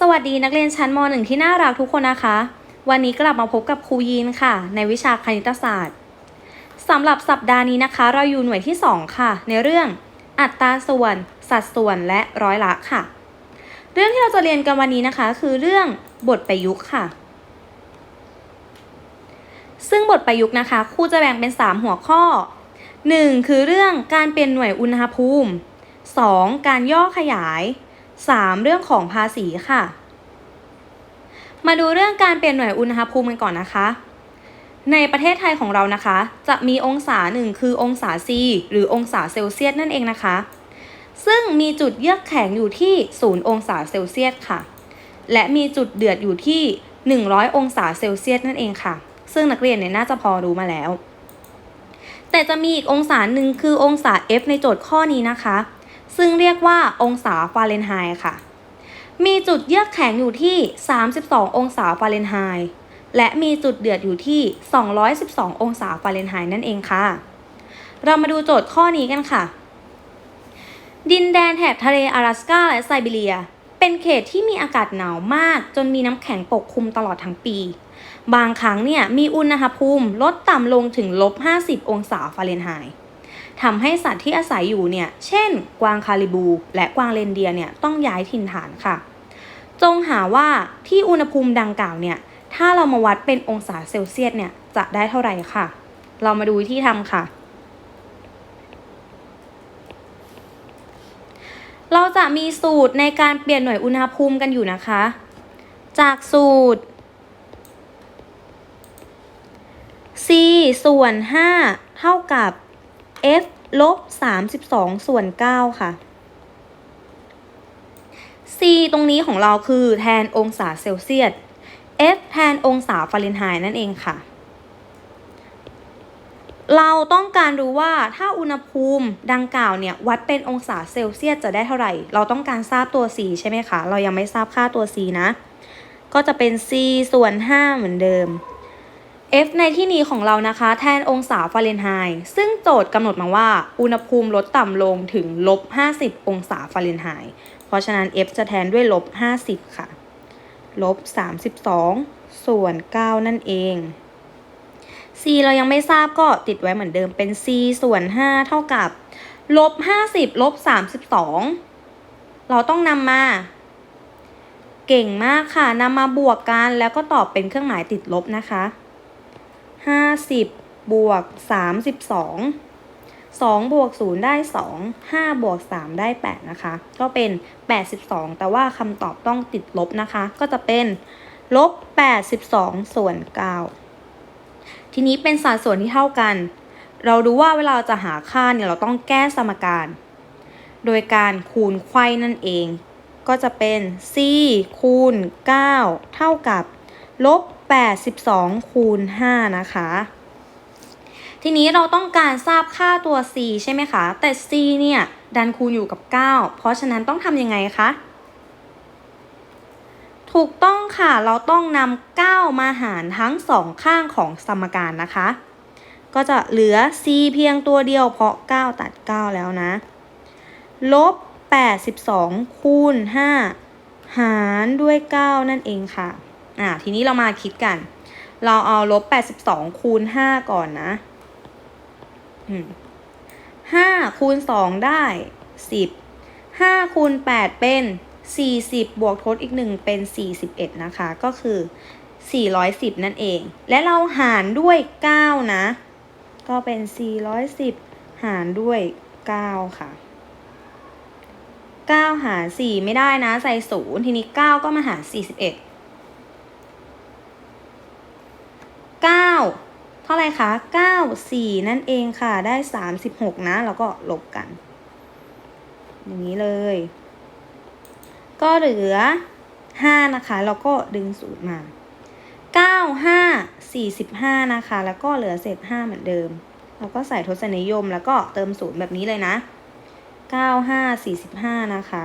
สวัสดีนักเรียนชั้นม .1 ที่น่ารักทุกคนนะคะ วันนี้กลับมาพบกับครูยีนค่ะ ในวิชาคณิตศาสตร์สำหรับสัปดาห์นี้นะคะ เราอยู่หน่วยที่ 2 ค่ะ ในเรื่องอัตราส่วน สัดส่วนและร้อยละค่ะ เรื่องที่เราจะเรียนกันวันนี้นะคะ คือเรื่องบทประยุกต์ค่ะ ซึ่งบทประยุกต์นะคะครูจะแบ่งเป็น 3 หัวข้อ 1. คือเรื่องการเปลี่ยนหน่วยอุณหภูมิ 2. การย่อขยาย 3. เรื่องของภาษีค่ะ มาดูเรื่องการเปลี่ยนหน่วยอุณหภูมิกันก่อนนะคะ ในประเทศไทยของเรานะคะ จะมีองศาหนึ่งคือองศาซีหรือองศาเซลเซียสนั่นเองนะคะ ซึ่งมีจุดเยือกแข็งอยู่ที่0องศาเซลเซียสค่ะ และมีจุดเดือดอยู่ที่ 100 องศาเซลเซียสนั่นเองค่ะ ซึ่งนักเรียนเนี่ยน่าจะพอรู้มาแล้ว แต่จะมีอีกองศาหนึ่งคือองศา F ในโจทย์ข้อนี้นะคะ ซึ่งเรียกว่าองศาฟาเรนไฮต์ค่ะ มีจุดเยือกแข็งอยู่ที่ 32 องศาฟาเรนไฮต์และมีจุดเดือดอยู่ที่ 212 องศาฟาเรนไฮต์นั่นเองค่ะ เรามาดูโจทย์ข้อนี้กันค่ะ ดินแดนแถบทะเล阿拉สกาและไซบีเรีย เป็นเขตที่มีอากาศหนาวมาก จนมีน้ำแข็งปกคลุมตลอดทั้งปี บางครั้งเนี่ยมีอุณหภูมิลดต่ำลงถึงลบ 50 องศาฟาเรนไฮต์ ทำให้สัตว์ที่อาศัยอยู่เนี่ย เช่น กวางคาริบู และกวางเรนเดียเนี่ยต้องย้ายถิ่นฐานค่ะ จงหาว่าที่อุณหภูมิดังกล่าวเนี่ย ถ้าเรามาวัดเป็นองศาเซลเซียสเนี่ยจะได้เท่าไหร่ค่ะ เรามาดูวิธีทำค่ะ เราจะมีสูตรในการเปลี่ยนหน่วยอุณหภูมิกันอยู่นะคะ จากสูตร c ส่วน 5 เท่ากับ f ลบ32 ส่วน 9 ค่ะ c ตรงนี้ของเราคือแทนองศาเซลเซียส f แทนองศาฟาเรนไฮต์นั่นเองค่ะ เราต้องการรู้ว่าถ้าอุณหภูมิดังกล่าวเนี่ย วัดเป็นองศาเซลเซียสจะได้เท่าไหร่ เราต้องการทราบตัว c ใช่ไหมคะ เรายังไม่ทราบค่าตัว c นะ ก็จะเป็น c ส่วน 5 เหมือนเดิม f ในที่นี้ของเรานะคะ แทนองศาฟาเรนไฮต์ซึ่งโจทย์กำหนดมาว่า อุณหภูมิลดต่ำลงถึงลบ 50 องศาฟาเรนไฮต์เพราะฉะนั้น f จะแทนด้วยลบ 50 ค่ะ ลบ 32 ส่วน 9 นั่นเอง c เรายังไม่ทราบก็ติดไว้เหมือนเดิมเป็น c ส่วน 5 เท่ากับลบ 50 ลบ 32 เราต้องนำมาเก่งมากค่ะนำมาบวกกันแล้วก็ตอบเป็นเครื่องหมายติดลบนะคะ 50บวก32 2บวก0ได้2 5บวก3ได้8นะคะ ก็เป็น82แต่ว่าคำตอบต้องติดลบนะคะ ก็จะเป็นลบ82ส่วน9ทีนี้เป็นสัดส่วนที่เท่ากัน เรารู้ว่าเวลาจะหาค่าเนี่ยเราต้องแก้สมการ โดยการคูณไขว้นั่นเอง ก็จะเป็น c คูณ 9 เท่ากับลบ 82 คูณ 5 นะคะ ทีนี้เราต้องการทราบค่าตัว c ใช่ไหมคะ แต่ c เนี่ย ดันคูณอยู่กับ 9 เพราะฉะนั้นต้องทำยังไงคะ ถูกต้องค่ะ เราต้องนำ9มาหารทั้งสองข้างของสมการนะคะ ก็จะเหลือ c เพียงตัวเดียวเพราะ 9 ตัด 9 แล้วนะ ลบ 82 คูณ 5 หารด้วย 9 นั่นเองค่ะ อ่าทีนี้เรามาคิดกัน เราเอาลบ82คูณ5ก่อนนะอืม5คูณ2ได้10 5คูณ8เป็น40บวกทดอีก1เป็น41นะคะ ก็คือ410นั่นเอง และเราหารด้วย9นะ ก็เป็น410หารด้วย9ค่ะ9หาร4ไม่ได้นะใส่0ทีนี้9ก็มาหาร41 9 เท่าไรคะ9 4 นั่นเองค่ะ ได้ 36 นะ แล้วก็ลบกัน อย่างนี้เลย ก็เหลือ 5 นะคะ แล้วก็ดึง0มา 9 5 45 นะคะ แล้วก็เหลือเศษ5เหมือนเดิม แล้วก็ใส่ทศนิยม แล้วก็เติม0แบบนี้เลยนะ 9 5 45 นะคะ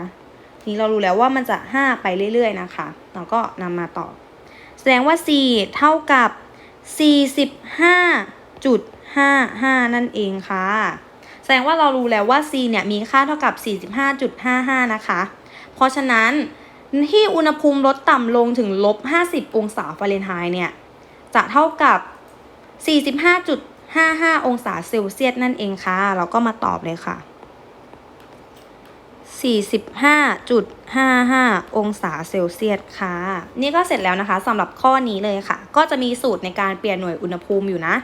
ทีนี้เรารู้แล้วว่ามันจะ 5 ไปเรื่อย ๆ นะคะ เราก็นำมาต่อแสดงว่า c เท่ากับ 45.55 นั่นเองค่ะ แสดงว่าเรารู้แล้วว่า c เนี่ยมีค่าเท่ากับ 45.55 นะคะ เพราะฉะนั้นที่อุณหภูมิลดต่ำลงถึงลบ 50 องศาฟาเรนไฮต์เนี่ย จะเท่ากับ 45.55 องศาเซลเซียสนั่นเองค่ะ เราก็มาตอบเลยค่ะ 45.55 องศาเซลเซียสค่ะ นี่ก็เสร็จแล้วนะคะสำหรับข้อนี้เลยค่ะ ก็จะมีสูตรในการเปลี่ยนหน่วยอุณหภูมิอยู่นะ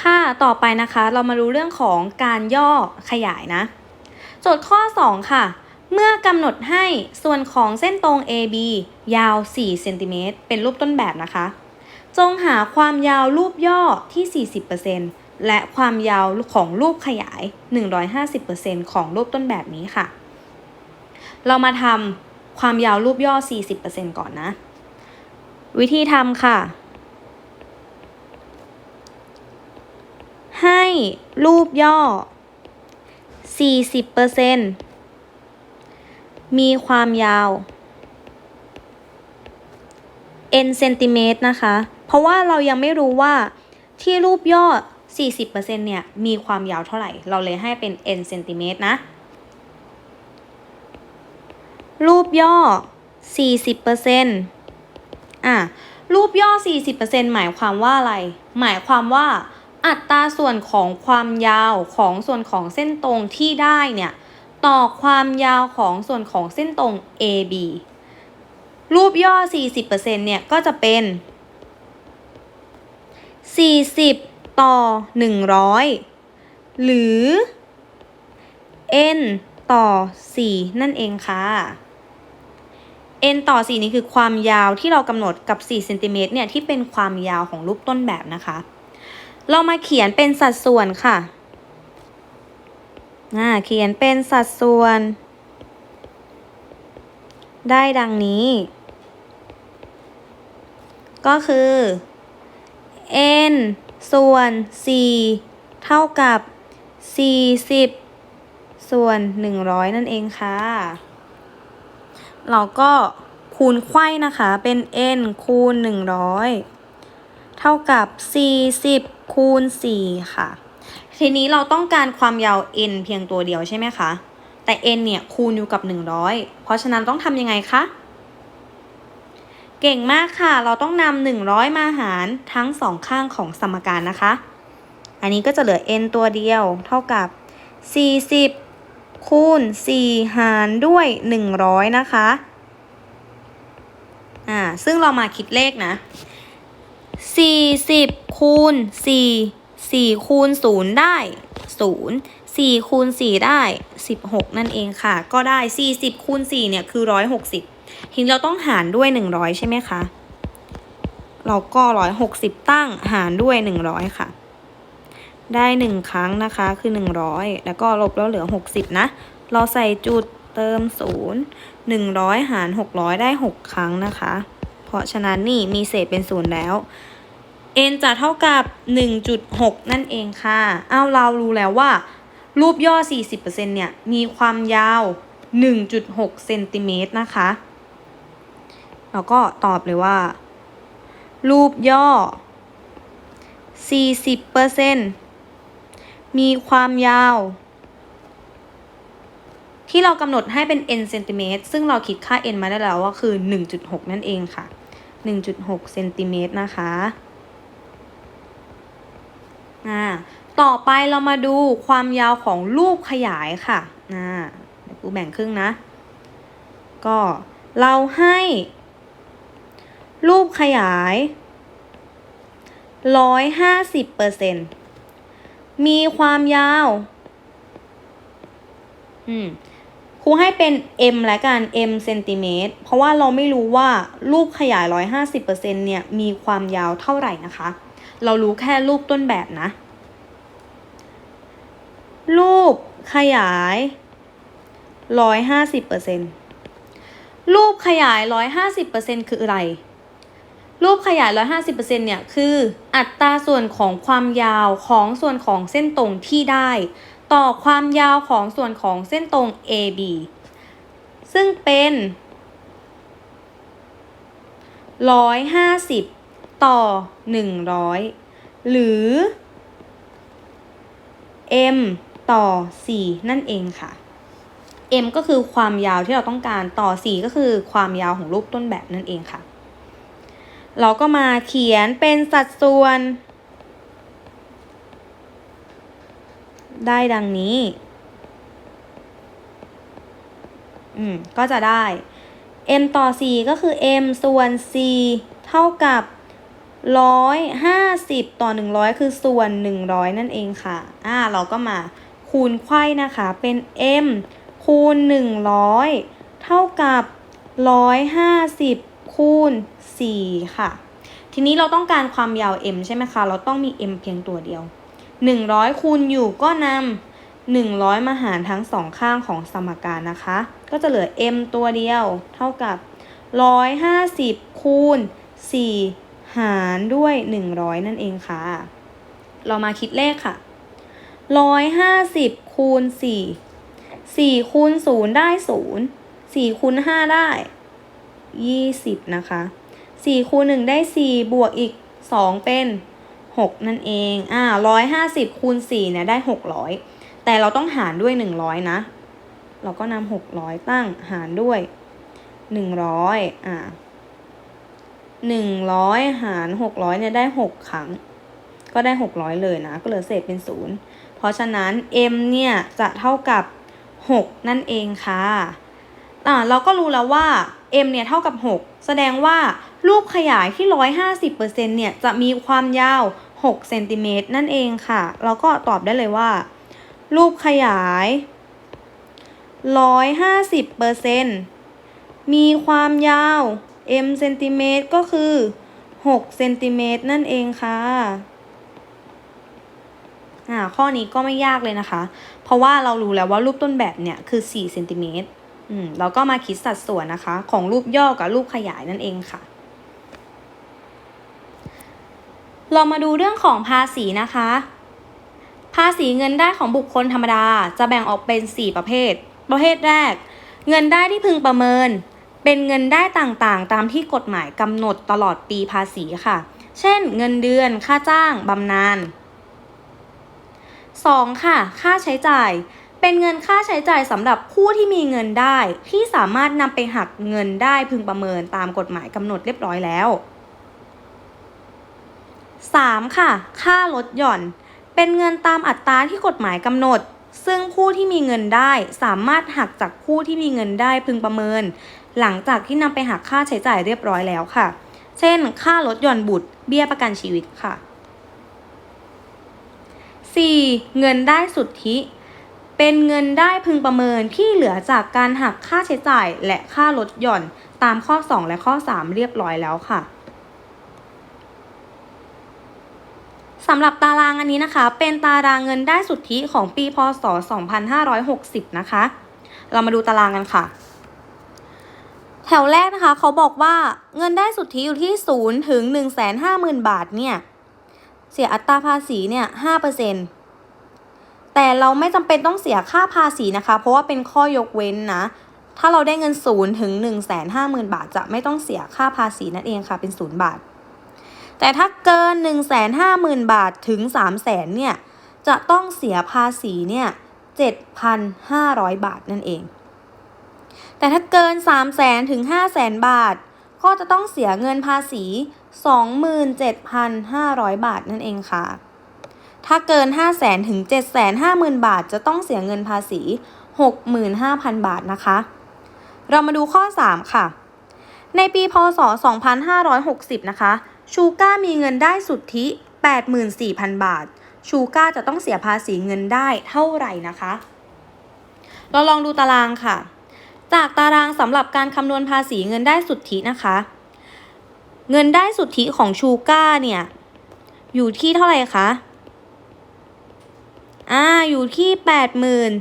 ค่ะต่อไปนะคะ เรามารู้เรื่องของการย่อขยายนะ โจทย์ข้อ 2 ค่ะ เมื่อกำหนดให้ส่วนของเส้นตรง AB ยาว4เซนติเมตรเป็นรูปต้นแบบนะคะ จงหาความยาวรูปย่อที่ 40% และความยาวของรูปขยาย 150%ของรูปต้นแบบนี้ค่ะ เรามาทำความยาวรูปย่อ 40%ก่อนนะ วิธีทำค่ะ ให้รูปย่อ 40%มีความยาว n เซนติเมตรนะคะ เพราะว่าเรายังไม่รู้ว่าที่รูปย่อ 40%เนี่ยมีความยาวเท่าไหร่ เราเลยให้เป็น n เซนติเมตรนะ รูปย่อ 40%อะรูปย่อ 40%หมายความว่าอะไร หมายความว่าอัตราส่วนของความยาวของส่วนของเส้นตรงที่ได้เนี่ยต่อความยาวของส่วนของเส้นตรง AB รูปย่อ 40%เนี่ยก็จะเป็น 40 ต่อ 100 หรือ n ต่อ 4 นั่นเองค่ะ n ต่อ 4 นี่คือความยาวที่เรากำหนดกับ4เซนติเมตรเนี่ยที่เป็นความยาวของรูปต้นแบบนะคะ เรามาเขียนเป็นสัดส่วนค่ะอ่าเขียนเป็นสัดส่วน ได้ดังนี้ ก็คือ n ส่วน 4 เท่ากับ 40 ส่วน 100 นั่นเองค่ะ เราก็คูณไขว้นะคะเป็น n คูณ 100 เท่ากับ 40 คูณ 4 ค่ะ ทีนี้เราต้องการความยาว n เพียงตัวเดียวใช่ไหมคะ แต่ n เนี่ยคูณอยู่กับ 100 เพราะฉะนั้นต้องทำยังไงคะ เก่งมากค่ะ เราต้องนำ100 มาหารทั้งสองข้างของสมการนะคะ อันนี้ก็จะเหลือ n ตัวเดียวเท่ากับ 40 คูณ 4 หารด้วย 100 นะคะ อ่า ซึ่งเรามาคิดเลขนะ 40 คูณ 4 4 คูณ 0 ได้ 0 4 คูณ 4 ได้ 16 นั่นเองค่ะ ก็ได้ 40 คูณ 4 เนี่ย คือ 160 ทีนี้เราต้องหารด้วย 100 ใช่ไหมคะ เราก็160ตั้งหารด้วย 100 ค่ะ ได้ 1 ครั้งนะคะคือ 100 แล้วก็ลบแล้วเหลือ 60 นะ เราใส่จุดเติม 0 100 หาร 600 ได้ 6 ครั้งนะคะ เพราะฉะนั้นนี่มีเศษเป็น0แล้ว n จะเท่ากับ 1.6 นั่นเองค่ะ เอาเรารู้แล้วว่า รูปย่อ 40%เนี่ย มีความยาว 1.6 เซนติเมตรนะคะ เราก็ตอบเลยว่า รูปย่อ 40%มีความยาว ที่เรากำหนดให้เป็น n เซนติเมตรซึ่งเราคิดค่า n มาได้แล้วว่าคือ 1.6 นั่นเองค่ะ 1.6เซนติเมตรนะคะอ่าต่อไปเรามาดูความยาวของรูปขยายค่ะอ่าเดี๋ยวกูแบ่งครึ่งนะ ก็เราให้ รูปขยาย150เปอร์เซ็นมีความยาว อืมครูให้เป็น m และกัน m เซนติเมตร เพราะว่าเราไม่รู้ว่ารูปขยาย 150%เนี่ย มีความยาวเท่าไหร่นะคะ เรารู้แค่รูปต้นแบบนะ รูปขยาย 150%รูปขยาย 150%คืออะไร รูปขยาย 150%เนี่ยคืออัตราส่วนของความยาวของส่วนของเส้นตรงที่ได้ ต่อความยาวของส่วนของเส้นตรง AB ซึ่งเป็น 150 ต่อ 100 หรือ m ต่อ 4 นั่นเองค่ะ m ก็คือความยาวที่เราต้องการต่อ 4 ก็คือความยาวของรูปต้นแบบนั่นเองค่ะ เราก็มาเขียนเป็นสัดส่วน ได้ดังนี้ อืม ก็จะได้ m ต่อ4ก็คือ m ส่วน4เท่ากับ150ต่อ100คือส่วน100นั่นเองค่ะ อ่า เราก็มาคูณไขว้นะคะ เป็น m คูณ100เท่ากับ150 คูณ 4 ค่ะ ทีนี้เราต้องการความยาว m ใช่ไหมคะ เราต้องมี m เพียงตัวเดียว 100 คูณอยู่ก็นำ100 มาหารทั้งสองข้างของสมการนะคะ ก็จะเหลือ m ตัวเดียว เท่ากับ 150 คูณ 4 หารด้วย 100 นั่นเองค่ะ เรามาคิดเลขค่ะ 150 คูณ 4 4คูณ0ได้ 0 4คูณ5ได้ 20 นะคะ4คูณ1ได้ 4 บวกอีก 2 เป็น 6 นั่นเองอ่า150 คูณ4เนี่ยได้ 600 แต่เราต้องหารด้วย 100 นะ เราก็นำ600 ตั้งหารด้วย 100อ่า100 หาร 600เนี่ยได้ 6 ครั้ง ก็ได้ 600 เลยนะ ก็เหลือเศษเป็น 0 เพราะฉะนั้น m เนี่ยจะเท่ากับ 6 นั่นเองค่ะอ่าเราก็รู้แล้วว่า m เนี่ยเท่ากับ 6 แสดงว่ารูปขยายที่ 150%เนี่ยจะมีความยาว 6 เซนติเมตรนั่นเองค่ะ เราก็ตอบได้เลยว่า รูปขยาย 150%มีความยาว m เซนติเมตรก็คือ 6 เซนติเมตรนั่นเองค่ะอ่าข้อนี้ก็ไม่ยากเลยนะคะ เพราะว่าเรารู้แล้วว่ารูปต้นแบบเนี่ยคือ 4 เซนติเมตร อืมเราก็มาคิดสัดส่วนนะคะ ของรูปย่อกับรูปขยายนั่นเองค่ะ เรามาดูเรื่องของภาษีนะคะ ภาษีเงินได้ของบุคคลธรรมดาจะแบ่งออกเป็น 4 ประเภท ประเภทแรก เงินได้ที่พึงประเมิน เป็นเงินได้ต่างๆ ตามที่กฎหมายกำหนดตลอดปีภาษีค่ะ เช่น เงินเดือน ค่าจ้าง บำนาญ 2. ค่ะ ค่าใช้จ่าย เป็นเงินค่าใช้จ่ายสำหรับผู้ที่มีเงินได้ ที่สามารถนำไปหักเงินได้พึงประเมินตามกฎหมายกำหนดเรียบร้อยแล้ว 3. ค่ะ ค่าลดหย่อน เป็นเงินตามอัตราที่กฎหมายกำหนด ซึ่งผู้ที่มีเงินได้สามารถหักจากผู้ที่มีเงินได้พึงประเมิน หลังจากที่นำไปหักค่าใช้จ่ายเรียบร้อยแล้วค่ะ เช่น ค่าลดหย่อนบุตร เบี้ยประกันชีวิตค่ะ 4. เงินได้สุทธิ เป็นเงินได้พึงประเมินที่เหลือจากการหักค่าใช้จ่ายและค่าลดหย่อนตามข้อ 2 และข้อ 3 เรียบร้อยแล้วค่ะสำหรับตารางอันนี้นะคะ เป็นตารางเงินได้สุทธิของปีพศ 2560 นะคะ เรามาดูตารางกันค่ะ แถวแรกนะคะ เขาบอกว่าเงินได้สุทธิอยู่ที่ 0 ถึง 150,000 บาทเนี่ย เสียอัตราภาษีเนี่ย5% แต่เราไม่จำเป็นต้องเสียค่าภาษีนะคะ เพราะว่าเป็นข้อยกเว้นนะ ถ้าเราได้เงิน0ถึง150,000บาท จะไม่ต้องเสียค่าภาษีนั่นเองค่ะ เป็น0บาท แต่ถ้าเกิน150,000บาทถึง300,000เนี่ย จะต้องเสียภาษีเนี่ย7,500บาทนั่นเอง แต่ถ้าเกิน300,000ถึง500,000บาท ก็จะต้องเสียเงินภาษี 27,500 บาทนั่นเองค่ะ ถ้าเกิน 500,000ถึง 750,000 บาท จะต้องเสียเงินภาษี 65,000 บาทนะคะ เรามาดูข้อ 3 ค่ะ ในปีพศ 2560 นะคะ ชูก้ามีเงินได้สุทธิ 84,000 บาท ชูก้าจะต้องเสียภาษีเงินได้เท่าไหร่นะคะ เราลองดูตารางค่ะ จากตารางสำหรับการคำนวณภาษีเงินได้สุทธินะคะ เงินได้สุทธิของชูก้าเนี่ย อยู่ที่เท่าไหร่คะ อ่าอยู่ที่แปดหมื่น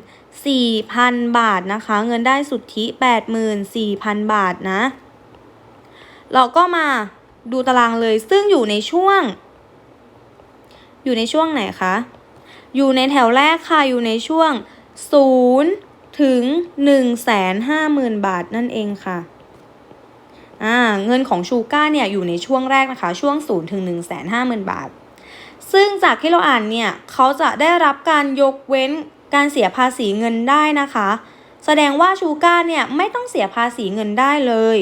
สี่พันบาทนะคะ เงินได้สุทธิแปดหมื่นสี่พันบาทนะ เราก็มาดูตารางเลยซึ่งอยู่ในช่วง อยู่ในช่วงไหนคะ อยู่ในแถวแรกค่ะ อยู่ในช่วงศูนย์ถึงหนึ่งแสนห้าหมื่นบาทนั่นเองค่ะอ่าเงินของชูก้าเนี่ยอยู่ในช่วงแรกนะคะ ช่วง0ถึง1 5 0 0 0 0บาท ซึ่งจากที่เราอ่านเนี่ยเขาจะได้รับการยกเว้นการเสียภาษีเงินได้นะคะ แสดงว่าชูการ์เนี่ยไม่ต้องเสียภาษีเงินได้เลย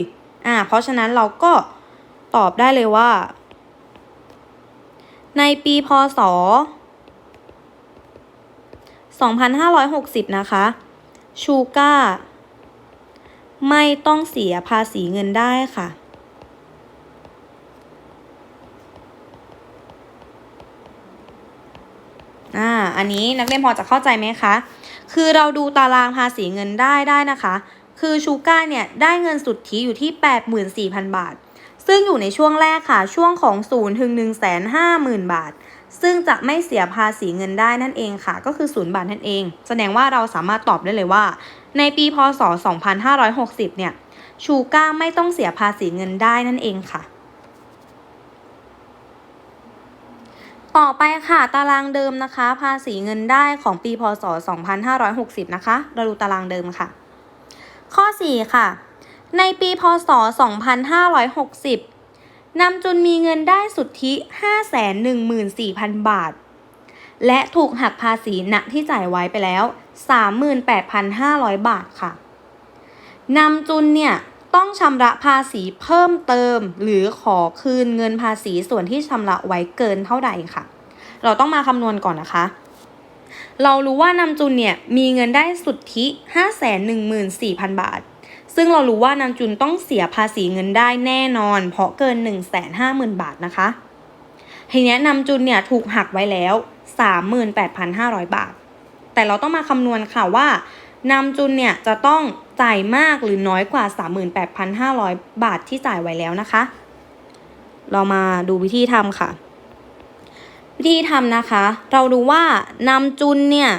อ่าเพราะฉะนั้นเราก็ตอบได้เลยว่า ในปีพศ 2560 นะคะ ชูการ์ไม่ต้องเสียภาษีเงินได้ค่ะ อ่าอันนี้นักเรียนพอจะเข้าใจไหมคะ คือเราดูตารางภาษีเงินได้ได้นะคะ คือชูก้าเนี่ยได้เงินสุทธิอยู่ที่ 84,000 บาท ซึ่งอยู่ในช่วงแรกค่ะ ช่วงของ0ถึง150,000 บาท ซึ่งจะไม่เสียภาษีเงินได้นั่นเองค่ะ ก็คือ 0 บาทนั่นเอง แสดงว่าเราสามารถตอบได้เลยว่า ในปีพศ 2560 เนี่ย ชูก้าไม่ต้องเสียภาษีเงินได้นั่นเองค่ะ ต่อไปค่ะ ตารางเดิมนะคะ ภาษีเงินได้ของปีพศ 2560 นะคะ เราดูตารางเดิมค่ะ ข้อ 4 ค่ะ ในปีพศ 2560นำจุนมีเงินได้สุทธิ 514,000 บาท และถูกหักภาษีณที่จ่ายไว้ไปแล้ว 38,500 บาทค่ะนำจุนเนี่ย ต้องชำระภาษีเพิ่มเติม หรือขอคืนเงินภาษีส่วนที่ชำระไว้เกินเท่าใดค่ะ เราต้องมาคำนวณก่อนนะคะ เรารู้ว่านำจุนเนี่ยมีเงินได้สุทธิ 514,000 บาท ซึ่งเรารู้ว่านำจุนต้องเสียภาษีเงินได้แน่นอน เพราะเกิน 150,000 บาทนะคะทีนี้นำจุนเนี่ยถูกหักไว้แล้ว 38,500 บาท แต่เราต้องมาคำนวณค่ะว่านำจุนเนี่ยจะต้อง จ่ายมากหรือน้อยกว่า 38,500 บาทที่จ่ายไว้แล้วนะคะ เรามาดูวิธีทำค่ะ วิธีทำนะคะ เราดูว่านำจุนเนี่ย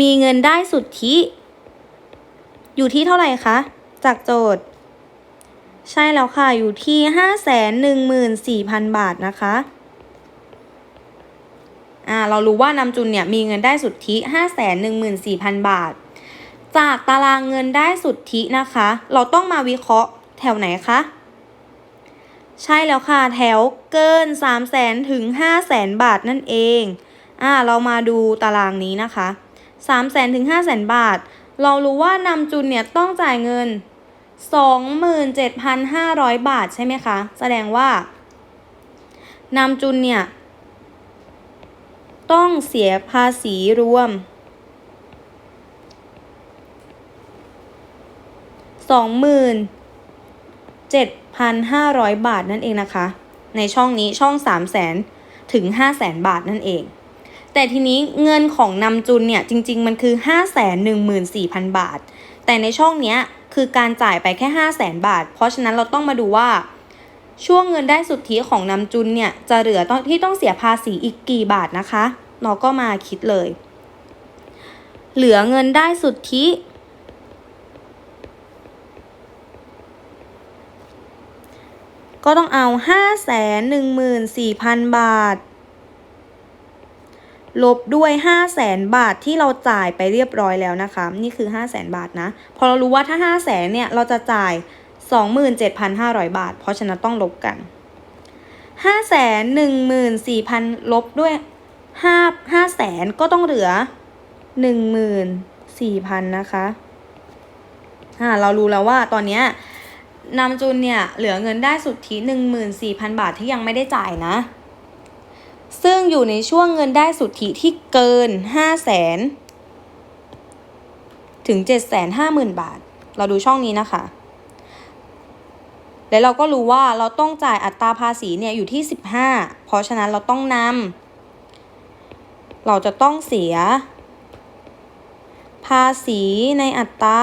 มีเงินได้สุทธิ อยู่ที่เท่าไหร่คะ จากโจทย์ ใช่แล้วค่ะ อยู่ที่ 514,000 บาทนะคะอ่าเรารู้ว่านำจุนเนี่ยมีเงินได้สุทธิ 514,000 บาท จากตารางเงินได้สุทธินะคะ เราต้องมาวิเคราะห์แถวไหนคะ ใช่แล้วค่ะ แถวเกิน 3 0 0แสนถึง5 0 0แสนบาทนั่นเองอ่าเรามาดูตารางนี้นะคะ3 0 0แสนถึง5 0 0แสนบาท เรารู้ว่านำจุนเนี่ยต้องจ่ายเงิน 27,500 บาทใช่ไหมคะ แสดงว่านำจุนเนี่ย ต้องเสียภาษีรวม 27,500 บาทนั่นเองนะคะ ในช่องนี้ช่อง 3 0 0แสนถึง 5 0 0แสนบาทนั่นเอง แต่ทีนี้เงินของนำจุนเนี่ยจริง ๆ มันคือ 514,000 บาท แต่ในช่องเนี้ยคือการจ่ายไปแค่ 5 0 0แสนบาท เพราะฉะนั้นเราต้องมาดูว่า ช่วงเงินได้สุทธิของนำจุนเนี่ยจะเหลือต้องที่ต้องเสียภาษีอีกกี่บาทนะคะเราก็มาคิดเลย เหลือเงินได้สุทธิ ก็ต้องเอา 5 1 4 0 0 0 บาท ลบด้วย 5 0 0แสนบาทที่เราจ่ายไปเรียบร้อยแล้วนะคะ นี่คือ 5 0 0แสนบาทนะ พอเรารู้ว่าถ้า 5 0 0แสนเนี่ย เราจะจ่าย 27,500 บาท เพราะฉะนั้นต้องลบกัน 5 1 4 0 0 0 ลบด้วย 5 5แสนก็ต้องเหลือ 14,000 นะคะอ่าเรารู้แล้วว่าตอนเนี้ย นำจุนเนี่ยเหลือเงินได้สุทธิ14,000 บาทที่ยังไม่ได้จ่ายนะ ซึ่งอยู่ในช่วงเงินได้สุทธิที่เกิน5แสนถึง 750,000 บาท เราดูช่องนี้นะคะ แล้วเราก็รู้ว่าเราต้องจ่ายอัตราภาษีเนี่ยอยู่ที่ 15 เพราะฉะนั้นเราต้องนำเราจะต้องเสีย ภาษีในอัตรา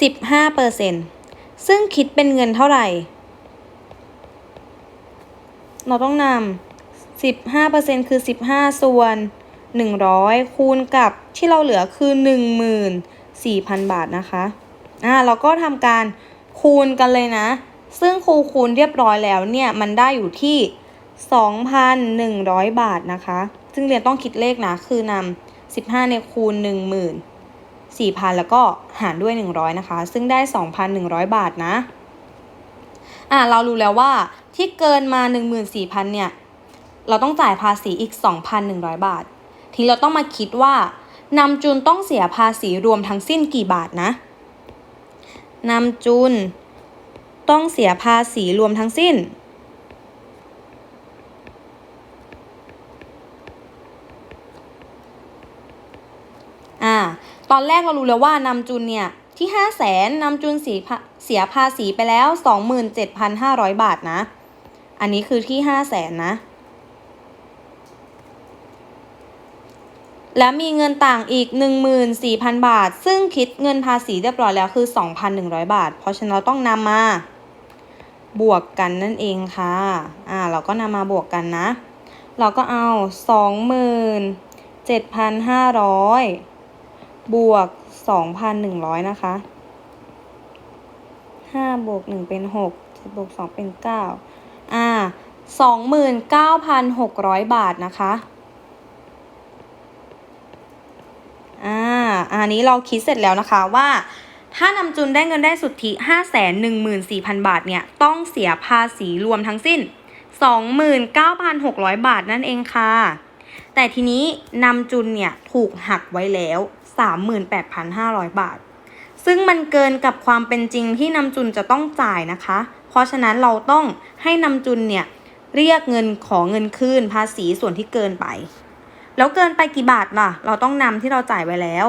15เปอร์เซ็นซึ่งคิดเป็นเงินเท่าไหร่ เราต้องนำ15เปอร์เซ็นคือ 15 ส่วน 100 คูณกับที่เราเหลือคือ 14,000 บาทนะคะ อ่าเราก็ทำการคูณกันเลยนะ ซึ่งครูคูณเรียบร้อยแล้วเนี่ย มันได้อยู่ที่ 2,100 บาทนะคะ ซึ่งเรียนต้องคิดเลขนะ คือนำ15เนี่ยคูณ 10,000 4,000 แล้วก็หารด้วย 100 นะคะ ซึ่งได้ 2,100 บาทนะ อ่าเรารู้แล้วว่าที่เกินมา 14,000 เนี่ย เราต้องจ่ายภาษีอีก 2,100 บาท ทีเราต้องมาคิดว่านำจุนต้องเสียภาษีรวมทั้งสิ้นกี่บาทนะนำจุนต้องเสียภาษีรวมทั้งสิ้น อ่า ต อนแรกเรารู้แล้วว่านำจุนเนี่ยที่5 0 0แสนนำจุนเสียภาษีไปแล้ว 27,500 บาทนะ อันนี้คือที่5 0 0แสนนะ และมีเงินต่างอีก 14,000 บาท ซึ่งคิดเงินภาษีเรียบร้อยแล้วคือ 2,100 บาท เพราะฉะนั้นเราต้องนำมาบวกกันนั่นเองค่ะ อ่า เราก็นำมาบวกกันนะ เราก็เอา 27,500 บวก2,100นะคะ5บวก1เป็น6 7บวก2เป็น9อ่า29,600บาทนะคะอ่าอันนี้เราคิดเสร็จแล้วนะคะว่าถ้านำจุนได้เงินได้สุทธิ 514,000 บาทเนี่ย ต้องเสียภาษีรวมทั้งสิ้น 29,600 บาทนั่นเองค่ะ แต่ทีนี้นำจุนเนี่ย ถูกหักไว้แล้ว 38,500 บาท ซึ่งมันเกินกับความเป็นจริงที่นำจุนจะต้องจ่ายนะคะ เพราะฉะนั้นเราต้องให้นำจุนเนี่ยเรียกเงินขอเงินคืนภาษีส่วนที่เกินไป แล้วเกินไปกี่บาทล่ะ เราต้องนำที่เราจ่ายไว้แล้ว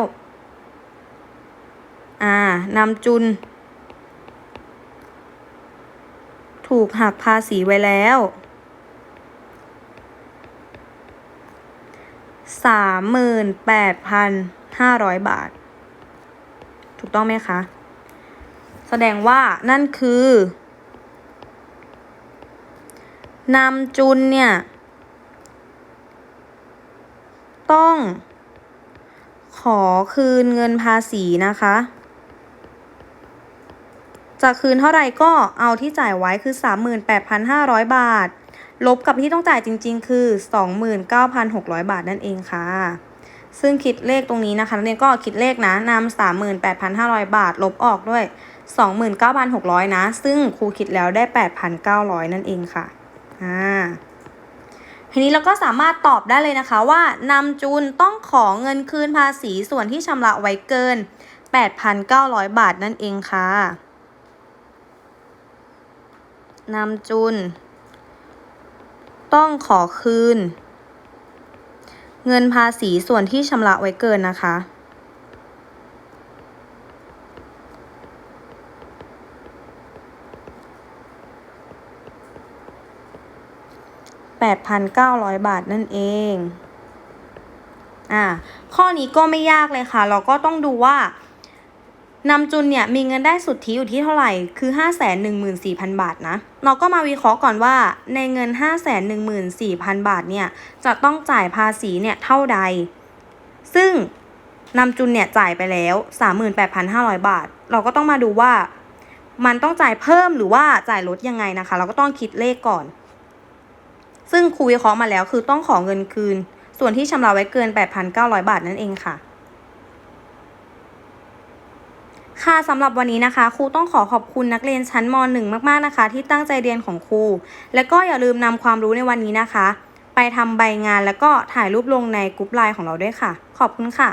อ่านำจุน ถูกหักภาษีไว้แล้ว สามหมื่นแปดพันห้าร้อยบาท ถูกต้องไหมคะ แสดงว่านั่นคือนำจุนเนี่ย ต้อง ขอคืนเงินภาษีนะคะ จะคืนเท่าไหร่ก็เอาที่จ่ายไว้คือ 38,500 บาท ลบกับที่ต้องจ่ายจริง ๆ คือ 29,600 บาทนั่นเองค่ะ ซึ่งคิดเลขตรงนี้นะคะนักเรียนก็คิดเลขนะนำ38,500 บาท ลบออกด้วย 29,600 นะ ซึ่งครูคิดแล้วได้ 8,900 นั่นเองค่ะอ่าทีนี้เราก็สามารถตอบได้เลยนะคะว่านำจูนต้องขอเงินคืนภาษีส่วนที่ชำระไว้เกิน 8,900 บาทนั่นเองค่ะนำจุน ต้องขอคืน เงินภาษีส่วนที่ชำระไว้เกินนะคะ8,900บาทนั่นเองอ่าข้อนี้ก็ไม่ยากเลยค่ะ เราก็ต้องดูว่า นำจุนเนี่ยมีเงินได้สุทธิอยู่ที่เท่าไหร่คือ 514,000 บาทนะเราก็มาวิเคราะห์ก่อนว่าในเงิน 514,000 บาทเนี่ยจะต้องจ่ายภาษีเนี่ยเท่าใด ซึ่งนำจุนเนี่ยจ่ายไปแล้ว 38,500 บาท เราก็ต้องมาดูว่า มันต้องจ่ายเพิ่มหรือว่าจ่ายลดยังไงนะคะ เราก็ต้องคิดเลขก่อน ซึ่งครูวิเคราะห์มาแล้วคือต้องขอเงินคืน ส่วนที่ชำระไว้เกิน 8,900 บาทนั่นเองค่ะ ค่ะสำหรับวันนี้นะคะครูต้องขอขอบคุณนักเรียนชั้นม .1 มากๆนะคะ ที่ตั้งใจเรียนของครู และก็อย่าลืมนำความรู้ในวันนี้นะคะ ไปทำใบงานแล้วก็ถ่ายรูปลงในกรุ๊ปไลน์ของเราด้วยค่ะ ขอบคุณค่ะ